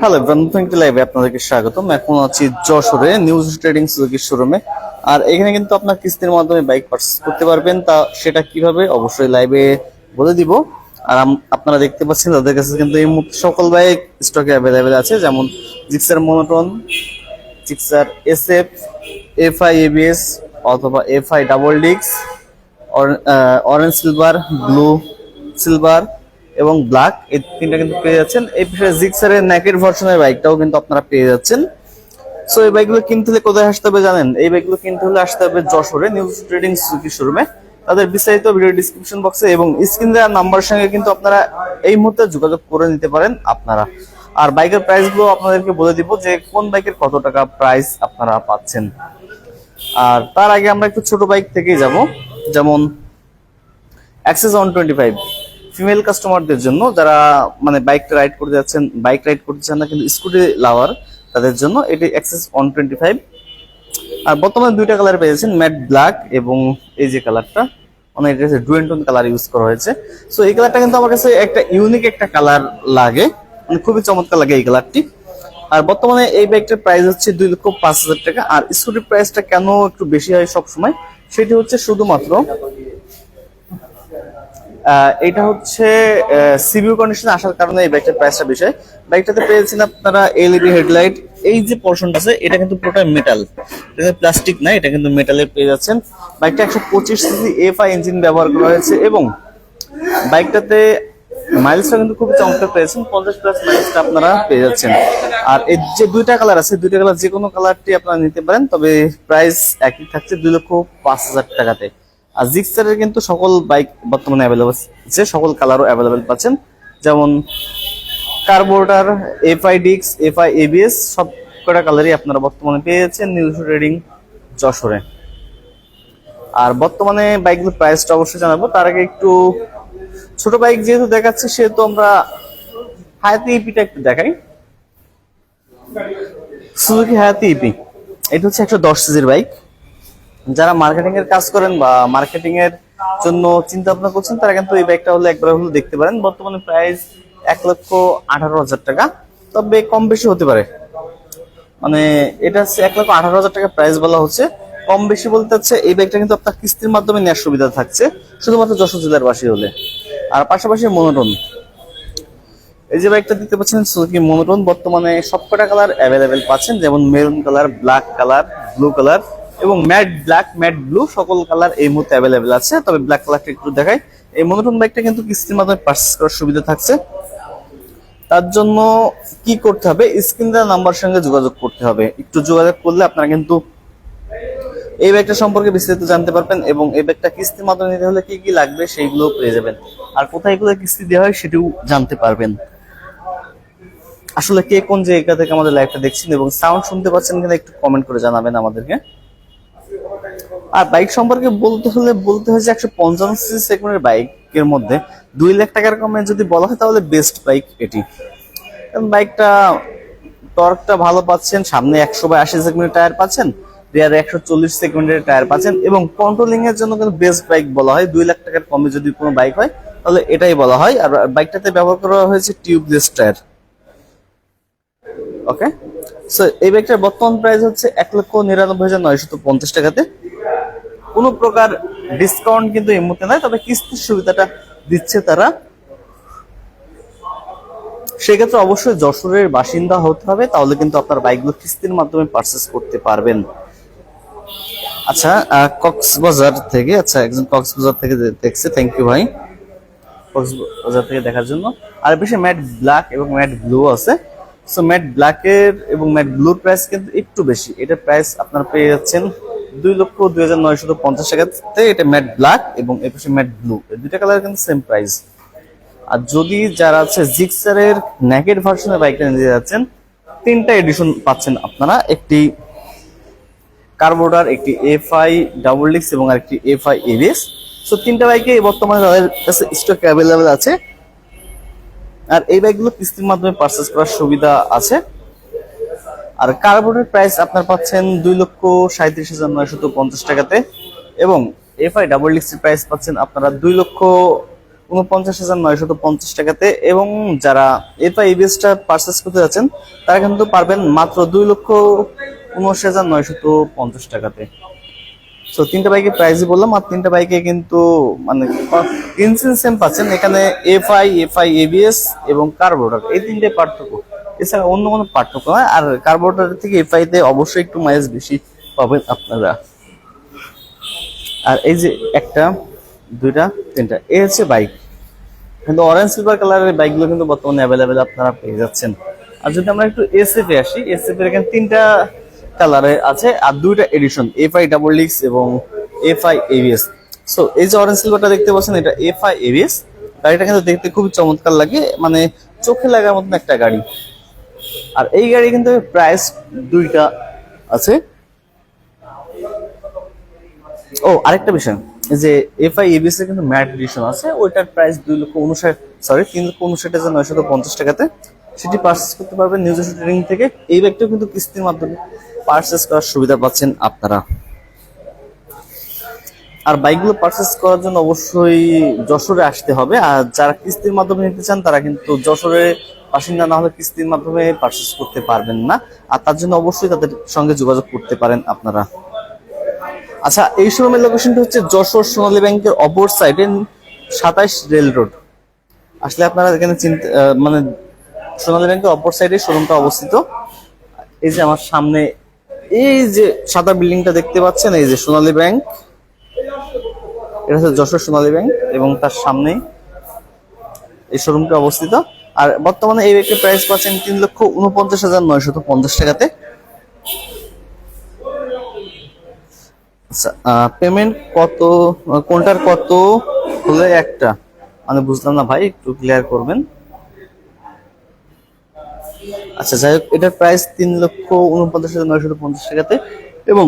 Hello নতুন একটি লাইভে আপনাদেরকে স্বাগতম। এখন আছি যশোরে নিউজ ট্রেডিং সুজুকি শোরুমে। আর এখানে কিন্তু আপনার কিস্তির মাধ্যমে বাইক পারচেস করতে পারবেন। তা সেটা কীভাবে? অবশ্যই লাইভে বলে দিব। আর আপনারা দেখতে পাচ্ছেন তাদের কাছে কিন্তু এই মুহূর্তে সকল বাইক স্টকে অ্যাভেলেবেল আছে। যেমন Gixxer monotone Gixxer S F F I ABS অথবা এফ আই ডাবল ডিক্স অরেঞ্জ সিলভার ব্লু সিলভার এবং ব্ল্যাক এই তিনটা কিন্তু পেয়ে যাচ্ছেন। এই বিষয়ে জিক্সারের ন্যাকের ভার্সনের বাইকটাও কিন্তু আপনারা পেয়ে যাচ্ছেন। সো এই বাইকগুলো কিনতে হলে কোথায় আসতে হবে জানেন? এই বাইকগুলো কিনতে হলে আসতে হবে যশোরে নিউজ ট্রেডিং সুজুকি শোরুমে তাদের বিস্তারিত ভিডিও ডিসক্রিপশন বক্সে এবং স্ক্রিন দেওয়া নাম্বার সঙ্গে কিন্তু আপনারা এই মুহূর্তে যোগাযোগ করে নিতে পারেন আপনারা। আর বাইকের প্রাইসগুলো আপনাদেরকে বলে দিব যে কোন বাইকের কত টাকা প্রাইস আপনারা পাচ্ছেন। আর তার আগে আমরা একটু ছোট বাইক থেকেই যাব। যেমন Access one twenty five female কাস্টমারদের জন্য যারা মানে বাইক রাইড করতে যাচ্ছেন বাইক রাইড করতে চান না, কিন্তু স্কুটি লাভার তাদের জন্য এটি অ্যাক্সেস ওয়ান টোয়েন্টি ফাইভ আর বর্তমানে দুইটা কালার পেয়েছেন ম্যাট ব্ল্যাক এবং এই যে কালারটা মানে এটা হচ্ছে ডুয়েন্টন কালার ইউজ করা হয়েছে। সো এই কালারটা কিন্তু আমার কাছে একটা ইউনিক একটা কালার লাগে মানে খুবই চমৎকার লাগে এই কালারটি আর বর্তমানে এই বাইকটার প্রাইস হচ্ছে দুই লক্ষ পাঁচ হাজার টাকা। আর স্কুটির প্রাইসটা কেন একটু বেশি হয় সব সময় সেটি হচ্ছে শুধুমাত্র এটা হচ্ছে সিভিউ কন্ডিশন আসার কারণে এই বাইকটার প্রাইসটা বেশি হয়। বাইকটাতে পেয়েছেন আপনারা এলইডি হেডলাইট এই যে পোর্শনটা আছে, এটা কিন্তু পুরোটা মেটাল এটা প্লাস্টিক না, এটা কিন্তু মেটালের পেয়ে যাচ্ছেন। বাইকটা একশো পঁচিশ সিসি এফ আই ইঞ্জিন ব্যবহার করা হয়েছে এবং বাইকটাতে মাইলসটা কিন্তু খুব চমৎকার পেয়েছেন। পঞ্চাশ প্লাস মাইলসটা আপনারা পেয়ে যাচ্ছেন। আর এই যে দুইটা কালার আছে, দুইটা কালার যে কোনো কালারটি আপনারা নিতে পারেন, তবে প্রাইস একই থাকছে দুই লক্ষ পাঁচ হাজার টাকাতে। আর জিক্সারের কিন্তু সকল বাইক বর্তমানে অ্যাভেলেবল আছে। সকল কালারও অ্যাভেলেবেল পাচ্ছেন। যেমন কার্বোর্ডার এফআই ডিক্স এফআই এবিএস সব কটা কালারই আপনারা বর্তমানে পেয়ে যাচ্ছেন নিউজ ট্রেডিং যশোরে। আর বর্তমানে বাইকগুলোর প্রাইসটা অবশ্যই জানাব। তার আগে একটু ছোট বাইক যেহেতু দেখাচ্ছে, সেহেতু আমরা হায়াতি ইপিটা একটু দেখাই। সুজুকি হায়াতি ইপি এটা হচ্ছে একশো দশ সিজির বাইক যারা মার্কেটিং এর কাজ করেন বা মার্কেটিং এর জন্য চিন্তা ভাবনা করছেন, তারা কিন্তু এই ব্যাগটা হলে একবার হলে দেখতে পারেন। বর্তমানে প্রাইস এক লক্ষ আঠারো হাজার টাকা, তবে কম বেশি হতে পারে। মানে এটা হচ্ছে এক লক্ষ আঠারো হাজার টাকা প্রাইস বলা হচ্ছে। কম বেশি বলতে হচ্ছে এই ব্যাগটা কিন্তু আপনার কিস্তির মাধ্যমে নেওয়ার সুবিধা থাকছে, শুধুমাত্র যশোর জেলার বাসী হলে। আর পাশাপাশি মনোটন এই যে ব্যাগটা দিতে পাচ্ছেন, সুজুকি মনোটন বর্তমানে সবকটা কালার অ্যাভেলেবেল পাচ্ছেন, যেমন maroon colour black colour blue colour এবং ম্যাট ব্ল্যাক, ম্যাট ব্লু সকল কালার এই মুহূর্তে অ্যাভেলেবেল আছে। তবে ব্ল্যাক কালারটা একটু দেখাই। এই মনোটন বাইকটা কিন্তু কিস্তির মাধ্যমে পার্চেস করার সুবিধা থাকছে। তার জন্য কি করতে হবে? স্ক্রিন দেওয়া নাম্বার সঙ্গে যোগাযোগ করতে হবে। একটু যোগাযোগ করলে আপনারা কিন্তু এই ব্যাগটা সম্পর্কে বিস্তারিত জানতে পারবেন এবং এই ব্যাগটা কিস্তির মাধ্যমে নিতে হলে কি কি লাগবে সেইগুলো পেয়ে যাবেন। আর কোথায় এগুলো কিস্তি দেওয়া হয় সেটিও জানতে পারবেন। আসলে কে কোন জায়গা থেকে আমাদের লাইভটা দেখছেন এবং সাউন্ড শুনতে পাচ্ছেন কিনা একটু কমেন্ট করে জানাবেন আমাদেরকে। আর বাইক সম্পর্কে বলতে হলে বলতে হয় যে একশো পঞ্চান্ন সিসি সেগমেন্টের বাইকের মধ্যে দুই লাখ টাকার কমে যদি বলা হয় তাহলে বেস্ট বাইক এটি। বাইকটা টর্কটা ভালো পাচ্ছেন, সামনে একশো বাই আশি সেগমেন্টের টায়ার পাচ্ছেন রিয়ারে একশো চল্লিশ সেগমেন্টের টায়ার পাচ্ছেন এবং কন্ট্রোলিং এর জন্য কিন্তু বেস্ট বাইক বলা হয়। দুই লাখ টাকার কমে যদি কোনো বাইক হয়, তাহলে এটাই বলা হয়। আর বাইকটাতে ব্যবহার করা হয়েছে টিউবলেস টায়ার ওকে সো এই বাইকটার বর্তমান প্রাইস হচ্ছে এক লক্ষ নিরানব্বই হাজার নয়শত পঞ্চাশ টাকাতে। কোনো প্রকার ডিসকাউন্ট কিন্তু এই মুহূর্তে নাই, তবে কিস্তির সুবিধাটা দিচ্ছে তারা। সেক্ষেত্রে অবশ্যই যশোরের বাসিন্দা হতে হবে, তাহলে কিন্তু আপনার বাইকগুলো কিস্তির মাধ্যমে পারচেস করতে পারবেন। আচ্ছা কক্সবাজার থেকে আচ্ছা একজন কক্সবাজার থেকে দেখছে থ্যাংক ইউ ভাই। কক্সবাজার থেকে দেখার জন্য। আর বেশি ম্যাট ব্ল্যাক এবং ম্যাট ব্লু আছে। সো ম্যাট ব্ল্যাকের এবং ম্যাট ব্লুর প্রাইস কিন্তু একটু বেশি। এটার প্রাইস আপনারা পেয়ে যাচ্ছেন দুই লক্ষ দুই হাজার নয়শত পঞ্চাশ টাকাতে এটা ম্যাট ব্ল্যাক এবং এর পাশে ম্যাট ব্লু এই দুইটা কালার কিন্তু সেম প্রাইস আর যদি যারা আছে জিক্সারের ন্যাকেড ভার্সনের বাইকটা নিতে যাচ্ছেন, তিনটা এডিশন পাচ্ছেন আপনারা। একটি কার্বোর্ডার একটি এফ আই ডাবল ডিক্স এবং আরেকটি এফ আই এবিএস সো তিনটা বাইকে বর্তমানে তাদের কাছে স্টক অ্যাভেলেবেল আছে। আর এই বাইকগুলো কিস্তির মাধ্যমে পারচেস করার সুবিধা আছে। আর কার্বোর্ডের প্রাইস আপনার পাচ্ছেন দুই লক্ষ সাঁত্রিশ হাজার নয়শত পঞ্চাশ টাকাতে। এবং এফ আই ডাবল ডিক্সের প্রাইস পাচ্ছেন আপনারা দুই লক্ষ উনপঞ্চাশ হাজার নয়শত পঞ্চাশ টাকাতে। এবং যারা এরপর এবিএসটা পারচেস করতে যাচ্ছেন, তারা কিন্তু পারবেন মাত্র দুই লক্ষ উনআশি হাজার নয়শত পঞ্চাশ টাকাতে। সো তিনটা বাইকের প্রাইসই বললাম, আর তিনটা বাইকে কিন্তু মানে ইঞ্জিন সেম পাচ্ছেন। এখানে এফআই এফআই এবিএস এবং কার্বোরেটর এই তিনটে পার্থক্য। এছাড়া অন্য কোনো পার্থক্য নয়। আর কার্বোরেটর থেকে এফআই তে অবশ্যই একটু মাইলেজ বেশি পাবেন আপনারা। আর এই যে একটা, দুইটা, তিনটা এই হচ্ছে বাইক কিন্তু অরেঞ্জ সিলভার কালারের বাইকগুলো কিন্তু বর্তমানে অ্যাভেলেবেল আপনারা পেয়ে যাচ্ছেন। আর যদি আমরা একটু এসএফ এ আসি এসএফ এর এখানে তিনটা কালারে আছে আর দুইটা এডিশন এফ আই ডাবল ডিক্স এবং এফ আই এভিএস সো এই যে অরেঞ্জ সিলভারটা দেখতে পাচ্ছেন, এটা এফ আই এভিএস গাড়িটা কিন্তু দেখতে খুবই চমৎকার লাগে মানে চোখে লাগার মতন একটা গাড়ি। আর এই গাড়ি কিন্তু প্রাইস দুইটা আছে। ও, আরেকটা বিষয় যে এফআই এবিএস এর কিন্তু ম্যাট এডিশন আছে, ওইটার প্রাইস দুই লক্ষ উনষাট সরি তিন লক্ষ উনষাট হাজার নয়শত পঞ্চাশ টাকাতে। সেটি পারচেস করতে পারবেন নিউজ ট্রেডিং থেকে। এই ব্যাগটাও কিন্তু কিস্তির মাধ্যমে পারচেস করার সুবিধা পাচ্ছেন আপনারা। আর বাইকগুলো পারচেস করার জন্য অবশ্যই যশোরে আসতে হবে। আর যারা কিস্তির মাধ্যমে নিতে চান, তারা কিন্তু যশোরে বাসিন্দা না হলে কিস্তির মাধ্যমে পারচেস করতে পারবেন না। আর তার জন্য অবশ্যই তাদের সঙ্গে যোগাযোগ করতে পারেন আপনারা। আচ্ছা এই শোরুমের লোকেশনটা হচ্ছে যশোর সোনালী ব্যাংকের অপর সাইডে সাতাইশ রেল রোড আসলে আপনারা এখানে চিন্তা মানে সোনালী ব্যাংকের অপর সাইডে শোরুমটা অবস্থিত। এই যে আমার সামনে, এই যে সাদা বিল্ডিংটা দেখতে পাচ্ছেন, এই যে সোনালী ব্যাংক। এটা হচ্ছে যশোর সোনালী ব্যাংক এবং তার সামনে এই শোরুমটা অবস্থিত। আর বর্তমানে এই ব্যাগটির প্রাইস পাচ্ছেন তিন লক্ষ উনপঞ্চাশ হাজার নয়শত পঞ্চাশ টাকাতে। আচ্ছা পেমেন্ট কত কোনটার কত হলে একটা? মানে বুঝলাম না ভাই, একটু ক্লিয়ার করবেন। আচ্ছা যাই হোক, এটার প্রাইস তিন লক্ষ উনপঞ্চাশ হাজার নয়শত পঞ্চাশ টাকাতে। এবং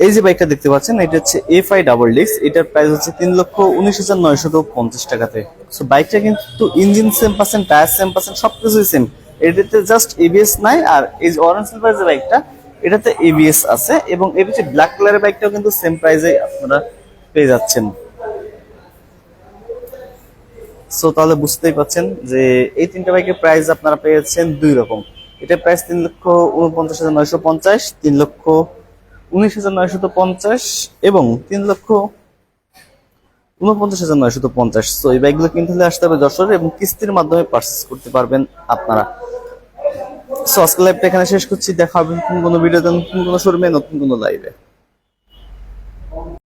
এই যে বাইকটা দেখতে পাচ্ছেন, এটা হচ্ছে এফ আই ডাবল ডিক্স এটার প্রাইস হচ্ছে তিন লক্ষ উনিশ হাজার নয়শত পঞ্চাশ টাকাতে। সো বাইকটা কিন্তু ইঞ্জিন সেম পাচ্ছেন টায়ার সেম পাচ্ছেন সবকিছুই সেম এটাতে জাস্ট এবিএস নাই, আর এই যে অরেঞ্জ সিলভার যে বাইকটা এটাতে এবিএস আছে, এবং যে ব্ল্যাক কালারের বাইকটাও কিন্তু সেম প্রাইসে আপনারা পেয়ে যাচ্ছেন। সো তাহলে বুঝতেই পাচ্ছেন যে এই তিনটা বাইকের প্রাইস আপনারা পেয়েছেন দুই রকম। এটার প্রাইস তিন লক্ষ উনপঞ্চাশ হাজার নয়শো পঞ্চাশ, তিন লক্ষ উনিশ হাজার নয়শত পঞ্চাশ এবং তিন লক্ষ উনপঞ্চাশ হাজার নয়শত পঞ্চাশ। তো এই বাইকগুলো কিনতে হলে আসতে হবে যশোরে এবং কিস্তির মাধ্যমে পারচেস করতে পারবেন আপনারা। সো আজকে লাইভটা এখানে শেষ করছি। দেখা হবে নতুন কোনো ভিডিওতে নতুন কোনো শোরুমে নতুন কোনো লাইভে